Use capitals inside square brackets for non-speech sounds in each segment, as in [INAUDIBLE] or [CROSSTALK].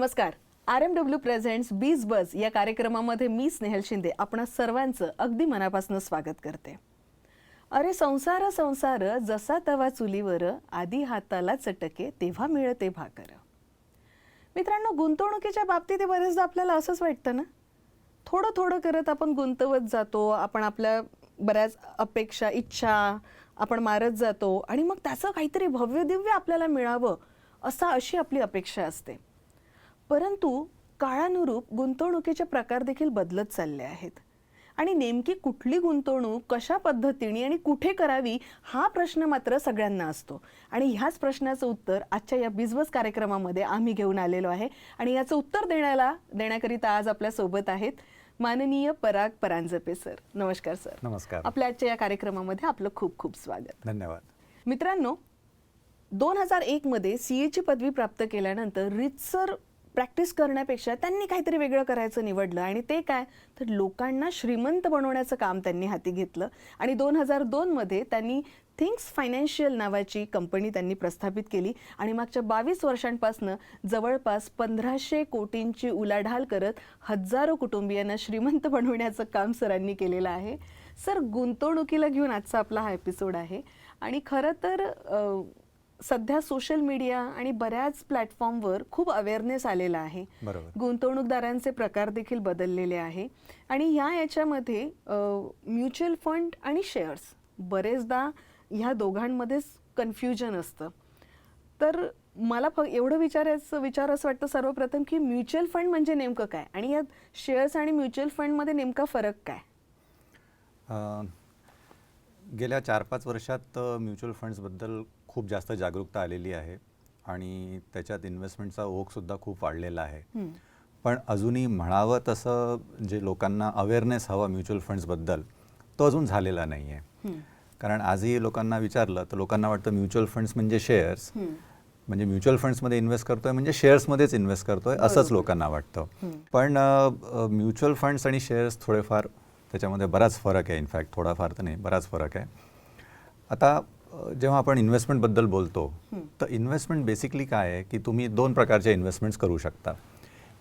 नमस्कार. R M W presents बीज बज या कार्यक्रमामध्ये मी स्नेहल शिंदे आपण सर्वांचं अगदी मनापासून स्वागत करते. अरे संसार संसार जसा तवा चुलीवर आधी हाताला चटके तेव्हा मिळते भाकर. मित्रांनो गुंतवणुकीच्या बाबतीत बरेचदा आपल्याला असंच वाटतं ना? थोडं थोडं करत आपण गुंतवत जातो आपण आपल्या बऱ्याच अपेक्षा इच्छा आपण मारत जातो आणि मग त्याचं काहीतरी भव्य दिव्य आपल्याला मिळावं असा अशी आपली अपेक्षा असते. परंतु काळानुरूप गुंतवणुकीचे प्रकार देखील बदलत चालले आहेत. आणि नेमकी कुठली गुंतवणूक कशा पद्धतीने आणि कुठे करावी हा प्रश्न मात्र सगळ्यांना असतो. आणि ह्याच प्रश्नाचं उत्तर आजच्या या बिझबस कार्यक्रमामध्ये आम्ही घेऊन आलेलो आहे. आणि याचं उत्तर देण्याला देण्याकरिता आज आपल्यासोबत आहेत माननीय पराग परांजपे सर. नमस्कार सर. नमस्कार. आपल्या आजच्या या कार्यक्रमामध्ये आपलं खूप खूप स्वागत. धन्यवाद. मित्रांनो दोन हजार एकमध्ये सी एची पदवी प्राप्त केल्यानंतर रितसर प्रॅक्टिस करण्यापेक्षा त्यांनी काहीतरी वेगळं करायचं निवडलं. आणि ते काय? तर लोकांना श्रीमंत बनवण्याचं काम त्यांनी हाती घेतलं. आणि दोन हजार दोनमध्ये त्यांनी थिंक्स फायनान्शियल नावाची कंपनी त्यांनी प्रस्थापित केली. आणि मागच्या बावीस वर्षांपासनं जवळपास पंधराशे कोटींची उलाढाल करत हजारो कुटुंबियांना श्रीमंत बनवण्याचं काम सरांनी केलेलं आहे. सर गुंतवणुकीला घेऊन आजचा आपला हा एपिसोड आहे. आणि खरं तर सध्या सोशल मीडिया आणि बऱ्याच प्लॅटफॉर्मवर खूप अवेअरनेस आलेला आहे. बरोबर. गुंतवणूकदारांचे प्रकार देखील बदललेले आहे. आणि ह्या याच्यामध्ये म्युच्युअल फंड आणि शेअर्स बरेचदा ह्या दोघांमध्येच कन्फ्युजन असतं. तर मला फ एवढं विचारायचं विचार असं वाटतं सर्वप्रथम की म्युच्युअल फंड म्हणजे नेमकं काय? आणि यात शेअर्स आणि म्युच्युअल फंडमध्ये नेमका फरक काय? गेल्या चार पाच वर्षात म्युच्युअल फंड्सबद्दल खूप जास्त जागरूकता आलेली आहे आणि त्याच्यात इन्व्हेस्टमेंटचा ओघसुद्धा खूप वाढलेला आहे. पण अजूनही म्हणावं तसं जे लोकांना अवेअरनेस हवा म्युच्युअल फंड्सबद्दल तो अजून झालेला नाही आहे. कारण आजही लोकांना विचारलं तर लोकांना वाटतं म्युच्युअल फंड्स म्हणजे शेअर्स. म्हणजे म्युच्युअल फंड्समध्ये इन्व्हेस्ट करतोय म्हणजे शेअर्समध्येच इन्व्हेस्ट करतोय असंच. लोकांना वाटतं. पण म्युच्युअल फंड्स आणि शेअर्स थोडेफार त्याच्यामध्ये बराच फरक आहे इनफॅक्ट थोडाफार तर नाही बराच फरक आहे आता जेव्हा आपण इन्व्हेस्टमेंटबद्दल बोलतो. तर इन्व्हेस्टमेंट बेसिकली काय आहे की तुम्ही दोन प्रकारचे इन्व्हेस्टमेंट्स करू शकता.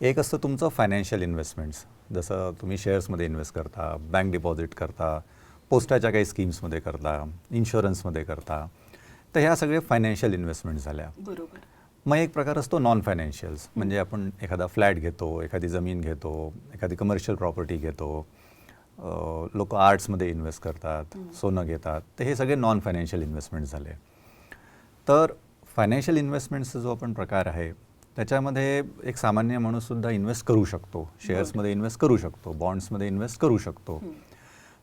एक असतं तुमचं फायनान्शियल इन्व्हेस्टमेंट्स जसं तुम्ही शेअर्समध्ये इन्व्हेस्ट करता बँक डिपॉझिट करता पोस्टाच्या काही स्कीम्समध्ये करता इन्शुरन्समध्ये करता तर ह्या सगळे फायनान्शियल इन्व्हेस्टमेंट झाल्या. बरोबर. मग एक प्रकार असतो नॉन फायनान्शियल्स म्हणजे आपण एखादा फ्लॅट घेतो एखादी जमीन घेतो एखादी कमर्शियल प्रॉपर्टी घेतो लोक आर्ट्समध्ये इन्व्हेस्ट करतात सोनं घेतात तर हे सगळे नॉन फायनान्शियल इन्व्हेस्टमेंट झाले तर फायनान्शियल इन्व्हेस्टमेंटचा जो आपण प्रकार आहे त्याच्यामध्ये एक सामान्य माणूससुद्धा इन्व्हेस्ट करू शकतो शेअर्समध्ये इन्व्हेस्ट करू शकतो बॉन्ड्समध्ये इन्व्हेस्ट करू शकतो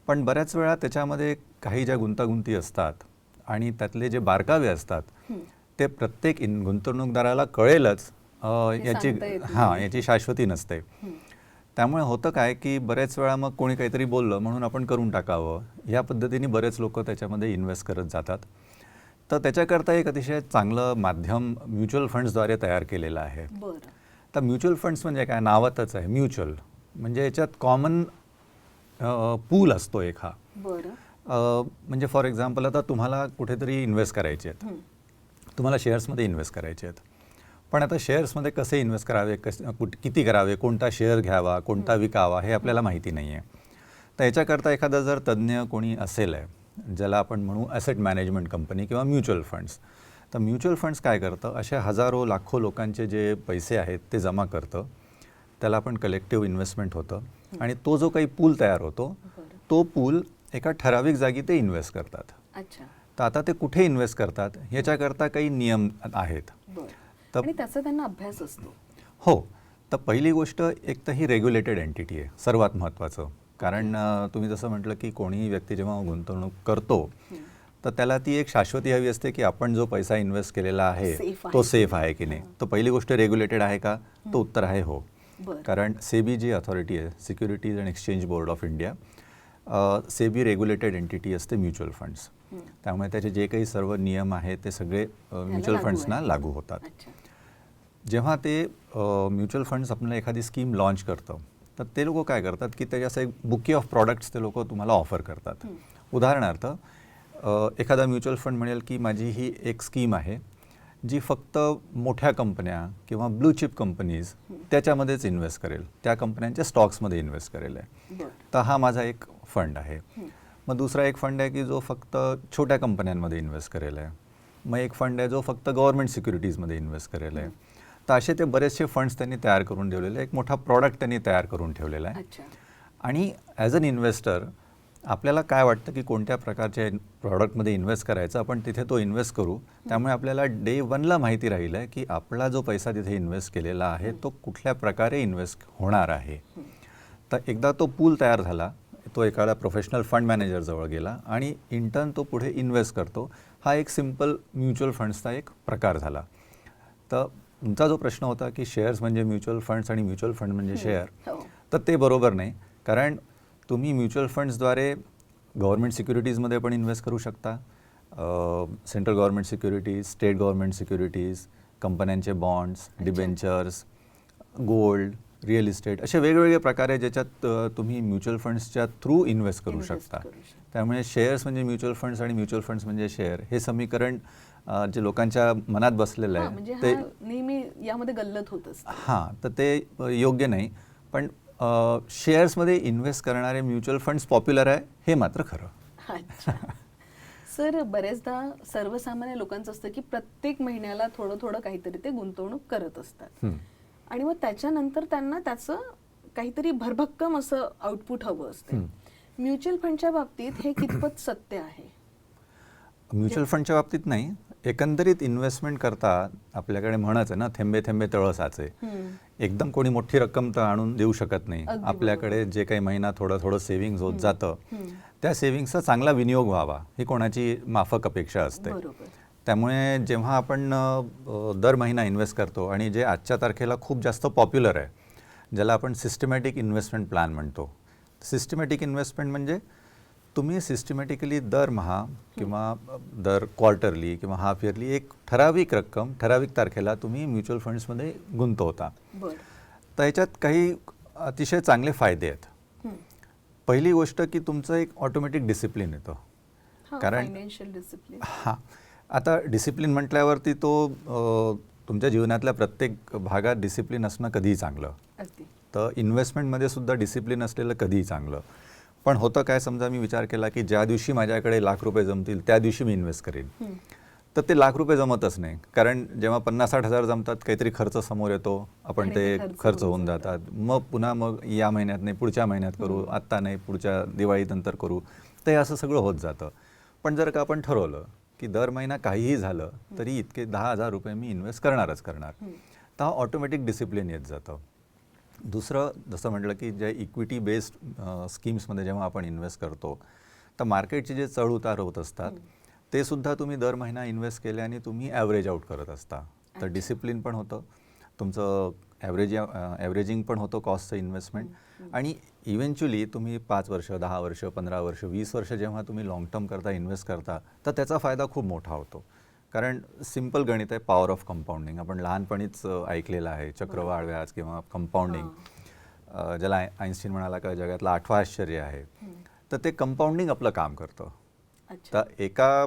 पण बऱ्याच वेळा त्याच्यामध्ये काही ज्या गुंतागुंती असतात आणि त्यातले जे बारकावे असतात. ते प्रत्येक इन गुंतवणूकदाराला कळेलच याची हां. याची शाश्वती नसते. त्यामुळे होतं काय की बरेच वेळा मग कोणी काहीतरी बोललं म्हणून आपण करून टाकावं. या पद्धतीने बरेच लोक त्याच्यामध्ये इन्व्हेस्ट करत जातात. तर त्याच्याकरता एक अतिशय चांगलं माध्यम म्युच्युअल फंड्सद्वारे तयार केलेलं आहे. तर म्युच्युअल फंड्स म्हणजे काय? नावातच आहे म्युच्युअल. म्हणजे याच्यात कॉमन पूल असतो एक हा. म्हणजे फॉर एक्झाम्पल आता तुम्हाला कुठेतरी इन्व्हेस्ट करायचे आहेत. तुम्हाला शेअर्समध्ये इन्व्हेस्ट करायचे आहेत. पण आता शेअर्समध्ये कसे इन्व्हेस्ट करावे कस कुठ किती करावे कोणता शेअर घ्यावा कोणता विकावा हे आपल्याला माहिती नाही आहे तर याच्याकरता एखादा जर तज्ज्ञ कोणी असेल आहे ज्याला आपण म्हणू ॲसेट मॅनेजमेंट कंपनी किंवा म्युच्युअल फंड्स तर म्युच्युअल फंड्स काय करतं? असे हजारो लाखो लोकांचे जे पैसे आहेत ते जमा करतं. त्याला आपण कलेक्टिव्ह इन्व्हेस्टमेंट होतं. आणि तो जो काही पूल तयार होतो तो पूल एका ठराविक जागी ते इन्व्हेस्ट करतात. अच्छा. तर आता ते कुठे इन्व्हेस्ट करतात? याच्याकरता काही नियम आहेत. आणि त्याचा त्यांना अभ्यास असतो. हो तर पहिली गोष्ट एक तर ही रेग्युलेटेड एंटिटी आहे सर्वात महत्त्वाचं कारण तुम्ही जसं म्हटलं की कोणीही व्यक्ती जेव्हा गुंतवणूक करतो तर त्याला ती एक शाश्वती हवी असते की आपण जो पैसा इन्व्हेस्ट केलेला आहे तो सेफ आहे की नाही. तर पहिली गोष्ट रेग्युलेटेड आहे का? तो उत्तर आहे हो. कारण सेबी जी अथॉरिटी आहे securities and exchange board of India SEBI regulated entity असते म्युच्युअल फंड्स. त्यामुळे त्याचे जे काही सर्व नियम आहेत ते सगळे म्युच्युअल फंड्सना. लागू होतात. जेव्हा ते म्युच्युअल फंड्स आपल्याला एखादी स्कीम लॉन्च करतं तर ते लोक काय करतात की त्याचे असं एक बुके ऑफ प्रॉडक्ट्स ते लोक तुम्हाला ऑफर करतात. उदाहरणार्थ एखादा म्युच्युअल फंड म्हणेल की माझी ही एक स्कीम आहे जी फक्त मोठ्या कंपन्या किंवा ब्लू चिप कंपनीज त्याच्यामध्येच इन्व्हेस्ट करेल त्या कंपन्यांच्या स्टॉक्समध्ये इन्व्हेस्ट करेल आहे. तर हा माझा एक फंड आहे. मग दुसरा एक फंड आहे की जो फक्त छोट्या कंपन्यांमध्ये इन्व्हेस्ट करेल आहे. मग एक फंड आहे जो फक्त गव्हर्नमेंट सिक्युरिटीजमध्ये इन्व्हेस्ट करेल आहे. तर असे ते बरेचसे फंड्स त्यांनी तयार करून ठेवलेले. एक मोठा प्रॉडक्ट त्यांनी तयार करून ठेवलेला आहे. अच्छा. आणि ॲज अन इन्व्हेस्टर आपल्याला काय वाटतं की कोणत्या प्रकारच्या प्रॉडक्टमध्ये इन्व्हेस्ट करायचं? आपण तिथे तो इन्व्हेस्ट करू. त्यामुळे आपल्याला डे वनला माहिती राहील आहे की आपला जो पैसा तिथे इन्व्हेस्ट केलेला आहे तो कुठल्या प्रकारे इन्व्हेस्ट होणार आहे. तर एकदा तो पूल तयार झाला. तो एखादा प्रोफेशनल फंड मॅनेजरजवळ गेला आणि इंटर्न तो पुढे इन्व्हेस्ट करतो. हा एक सिंपल म्युच्युअल फंड्सचा एक प्रकार झाला. तर तुमचा जो प्रश्न होता की शेअर्स म्हणजे म्युच्युअल फंड्स आणि म्युच्युअल फंड म्हणजे शेअर हो. तर ते बरोबर नाही. कारण तुम्ही म्युच्युअल फंड्सद्वारे गव्हर्नमेंट सिक्युरिटीजमध्ये पण इन्व्हेस्ट करू शकता. Central government securities state government securities कंपन्यांचे bonds debentures gold real estate असे वेगवेगळे प्रकार आहे ज्याच्यात तुम्ही म्युच्युअल फंड्सच्या थ्रू इन्व्हेस्ट करू शकता. त्यामुळे शेअर्स म्हणजे म्युच्युअल फंड्स आणि म्युच्युअल फंड्स म्हणजे शेअर. हे समीकरण जे लोकांच्या मनात बसलेलं आहे म्हणजे ते नेहमी यामध्ये गल्लत होत असतं. हां तर ते योग्य नाही. पण शेअर्समध्ये इन्व्हेस्ट करणारे म्युच्युअल फंड्स पॉप्युलर आहे हे मात्र खरं. सर बरेचदा सर्वसामान्य लोकांचं असतं की प्रत्येक महिन्याला थोडं थोडं काहीतरी ते गुंतवणूक करत असतात. आणि मग त्याच्यानंतर त्यांना त्याचं काहीतरी भरभक्कम असं आउटपुट हवं असते. म्युच्युअल फंडच्या बाबतीत हे कितपत [CLEARS THROAT] सत्य आहे? म्युच्युअल फंडच्या बाबतीत नाही. एकंदरीत इन्व्हेस्टमेंट करता आपल्याकडे म्हणच आहे ना थेंबे थेंबे तळ साचे. हं. एकदम कोणी मोठी रक्कम तर आणून देऊ शकत नाही. आपल्याकडे जे काही महिना थोडं थोडं सेव्हिंग्ज होत जातं. त्या सेव्हिंग्सचा चांगला विनियोग व्हावा ही कोणाची माफक अपेक्षा असते. बरोबर. त्यामुळे जेव्हा आपण दर महिना इन्व्हेस्ट करतो आणि जे आजच्या तारखेला खूप जास्त पॉप्युलर आहे ज्याला आपण सिस्टमॅटिक इन्व्हेस्टमेंट प्लॅन म्हणतो. सिस्टमॅटिक इन्व्हेस्टमेंट म्हणजे तुम्ही सिस्टमॅटिकली दरमहा किंवा दर क्वार्टरली किंवा हाफ इयरली एक ठराविक रक्कम ठराविक तारखेला तुम्ही म्युच्युअल फंड्समध्ये गुंतवता. तर याच्यात काही अतिशय चांगले फायदे आहेत. पहिली गोष्ट की तुमचं एक ऑटोमॅटिक डिसिप्लिन येतं. कारण- हां. आता डिसिप्लिन म्हटल्यावरती तो तुमच्या जीवनातल्या प्रत्येक भागात डिसिप्लिन असणं कधीही चांगलं. तर इन्व्हेस्टमेंटमध्ये सुद्धा डिसिप्लिन असलेलं कधीही चांगलं. पण होतं काय समजा मी विचार केला की ज्या दिवशी माझ्याकडे लाख रुपये जमतील त्या दिवशी मी इन्व्हेस्ट करेन. तर ते लाख रुपये जमतच नाही. कारण जेव्हा पन्नास साठ हजार जमतात काहीतरी खर्च समोर येतो आपण ते ते खर्च होऊन जातात. जातात. मग पुन्हा मग या महिन्यात नाही पुढच्या महिन्यात करू आत्ता नाही पुढच्या दिवाळीनंतर करू. तर हे असं सगळं होत जातं. पण जर का आपण ठरवलं की दर महिना काहीही झालं तरी इतके दहा हजार रुपये मी इन्व्हेस्ट करणारच करणार. तर हा ऑटोमॅटिक डिसिप्लिन येत जातं. दुसरं जसं म्हटलं की जे इक्विटी बेस्ड स्कीम्समध्ये जेव्हा आपण इन्व्हेस्ट करतो तर मार्केटचे जे चढ उतार होत असतात ते सुद्धा तुम्ही दर महिना इन्व्हेस्ट केल्याने तुम्ही ॲव्हरेज आउट करत असता. तर. डिसिप्लिन पण होतं. तुमचं ॲव्हरेज ॲव्हरेजिंग पण होतं कॉस्टचं इन्व्हेस्टमेंट आणि इव्हेंच्युअली तुम्ही पाच वर्ष दहा वर्ष पंधरा वर्ष वीस वर्ष जेव्हा तुम्ही लाँग टर्म करता इन्व्हेस्ट करता तर त्याचा फायदा खूप मोठा होतो. कारण सिंपल गणित आहे पॉवर ऑफ कंपाऊंडिंग आपण लहानपणीच अ, ऐकलेलं आहे चक्रवाढ व्याज किंवा कंपाऊंडिंग ज्याला आईन्स्टीन म्हणाला का जगातलं आठवा आश्चर्य आहे. तर ते कंपाऊंडिंग आपलं काम करतं. तर एका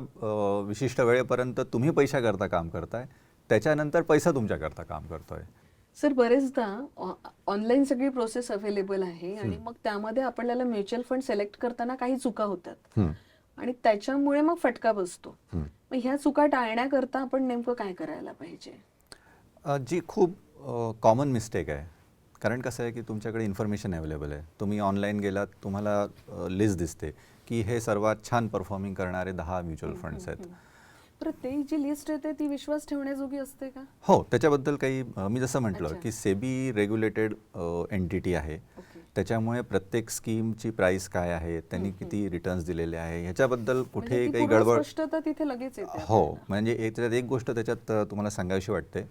विशिष्ट वेळेपर्यंत तुम्ही पैशाकरता काम करताय त्याच्यानंतर पैसा तुमच्याकरता काम करतोय. सर बरेचदा ऑनलाईन सगळी प्रोसेस अवेलेबल आहे आणि मग त्यामध्ये आपल्याला म्युच्युअल फंड सिलेक्ट करताना काही चुका होतात. आणि त्याच्यामुळे मग फटका बसतो. मग ह्या चुका टाळण्याकरता आपण नेमकं काय करायला पाहिजे? जी खूप कॉमन मिस्टेक आहे. कारण कसं आहे की तुमच्याकडे इन्फॉर्मेशन अवेलेबल आहे. तुम्ही ऑनलाईन गेलात तुम्हाला लिस्ट दिसते की हे सर्वात छान परफॉर्मिंग करणारे दहा म्युच्युअल फंड्स आहेत. ते जी लिस्ट येते ती विश्वास ठेवण्याजोगी असते का हो त्याच्याबद्दल काही मी जसं म्हटलं. की सेबी रेग्युलेटेड एंटिटी आहे त्याच्यामुळे प्रत्येक स्कीमची प्राइस काय आहे त्यांनी किती रिटर्न्स दिलेले आहे ह्याच्याबद्दल म्हणजे कुठे काही गडबड तिथे लगेच हो. म्हणजे एक- त्याच्यात एक गोष्ट त्याच्यात तुम्हाला सांगावीशी वाटते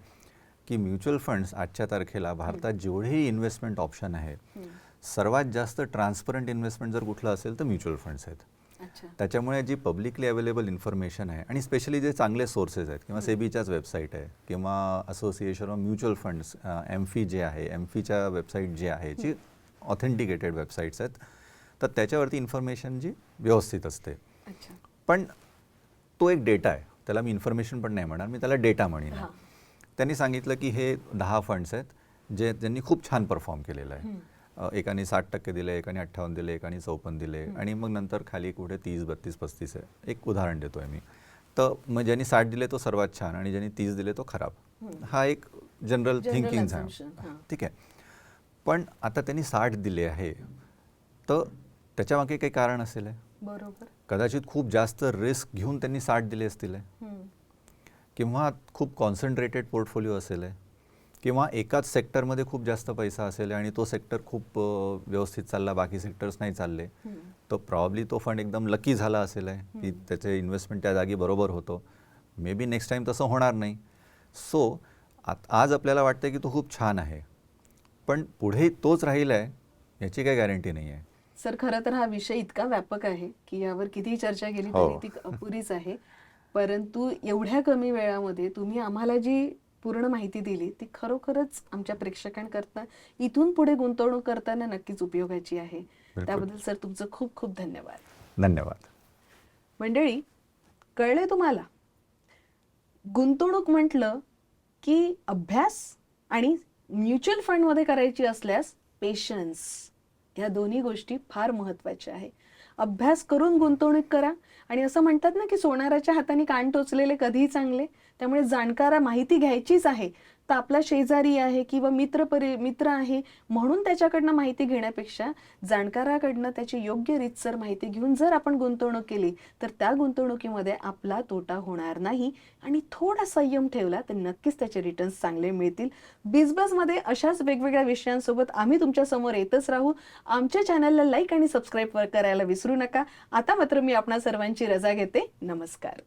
की म्युच्युअल फंड्स आजच्या तारखेला भारतात जेवढेही इन्व्हेस्टमेंट ऑप्शन आहे हम्म. सर्वात जास्त ट्रान्सपरंट इन्व्हेस्टमेंट जर कुठलं असेल तर म्युच्युअल फंड्स आहेत त्याच्यामुळे जी पब्लिकली अवेलेबल इन्फॉर्मेशन आहे आणि स्पेशली जे चांगले सोर्सेस आहेत किंवा सेबीच्याच वेबसाईट आहे किंवा association of mutual funds AMFI जे आहे एमफीच्या वेबसाईट जी आहे जी ऑथेंटिकेटेड वेबसाईट्स आहेत तर त्याच्यावरती इन्फॉर्मेशन जी व्यवस्थित असते. पण तो एक डेटा आहे. त्याला मी इन्फॉर्मेशन पण नाही म्हणणार मी त्याला डेटा म्हणेन. त्यांनी सांगितलं की हे दहा फंड्स आहेत जे त्यांनी खूप छान परफॉर्म केलेलं आहे. एकाने साठ टक्के दिले एकाने अठ्ठावन्न दिले एकाने चौपन्न दिले. आणि मग नंतर खाली कुठे तीस बत्तीस पस्तीस आहे. एक उदाहरण देतोय मी. तर मग ज्यांनी साठ दिले तो सर्वात छान आणि ज्यांनी तीस दिले तो खराब. हा एक जनरल थिंकिंग assumption, हां. ठीक आहे. पण आता त्यांनी साठ दिले आहे. तर त्याच्यामागे काही कारण असेल आहे? बरोबर. कदाचित खूप जास्त रिस्क घेऊन त्यांनी साठ दिले असतील आहे. किंवा खूप कॉन्सन्ट्रेटेड पोर्टफोलिओ असेल आहे. किंवा एकाच सेक्टरमध्ये खूप जास्त पैसा असेल आणि तो सेक्टर खूप व्यवस्थित चालला बाकी सेक्टर्स नाही चालले. तर प्रॉब्ली तो फंड एकदम लकी झाला असेल आहे की त्याचे इन्व्हेस्टमेंट त्या जागी बरोबर होतो. मे बी नेक्स्ट टाईम तसं होणार नाही. सो आज आपल्याला वाटतं की तो खूप छान आहे. पण पुढे तोच राहील आहे याची काही गॅरंटी नाही आहे. सर खरं तर हा विषय इतका व्यापक आहे की यावर कितीही चर्चा केली हो. तरी ती अपुरीच आहे. परंतु एवढ्या कमी वेळामध्ये तुम्ही आम्हाला जी पूर्ण माहिती दिली ती खरोखरच आमच्या प्रेक्षकांकरता इथून पुढे गुंतवणूक करताना नक्कीच उपयोगाची आहे. त्याबद्दल सर तुमचं खूप खूप धन्यवाद. धन्यवाद. मंडळी कळले तुम्हाला? गुंतवणूक म्हटलं की अभ्यास आणि म्युच्युअल फंडमध्ये करायची असल्यास पेशन्स या दोन्ही गोष्टी फार महत्त्वाच्या आहे. अभ्यास करून गुंतवणूक करा. आणि असं म्हणतात ना की सोनाराच्या हाताने कान टोचलेले कधीही चांगले. त्यामुळे जाणकारा माहिती घ्यायचीच आहे. तर आपला शेजारी आहे किंवा मित्र परि मित्र आहे म्हणून त्याच्याकडनं माहिती घेण्यापेक्षा जाणकाराकडनं त्याची योग्य रीतसर माहिती घेऊन जर आपण गुंतवणूक केली तर त्या गुंतवणुकीमध्ये आपला तोटा होणार नाही आणि थोडा संयम ठेवला तर नक्कीच त्याचे रिटर्न्स चांगले मिळतील. बिझबसमध्ये अशाच वेगवेगळ्या विषयांसोबत आम्ही तुमच्यासमोर येतच राहू. आमच्या चॅनलला लाईक आणि सबस्क्राईब करायला विसरू नका. आता मात्र मी आपणा सर्वांची रजा घेते. नमस्कार.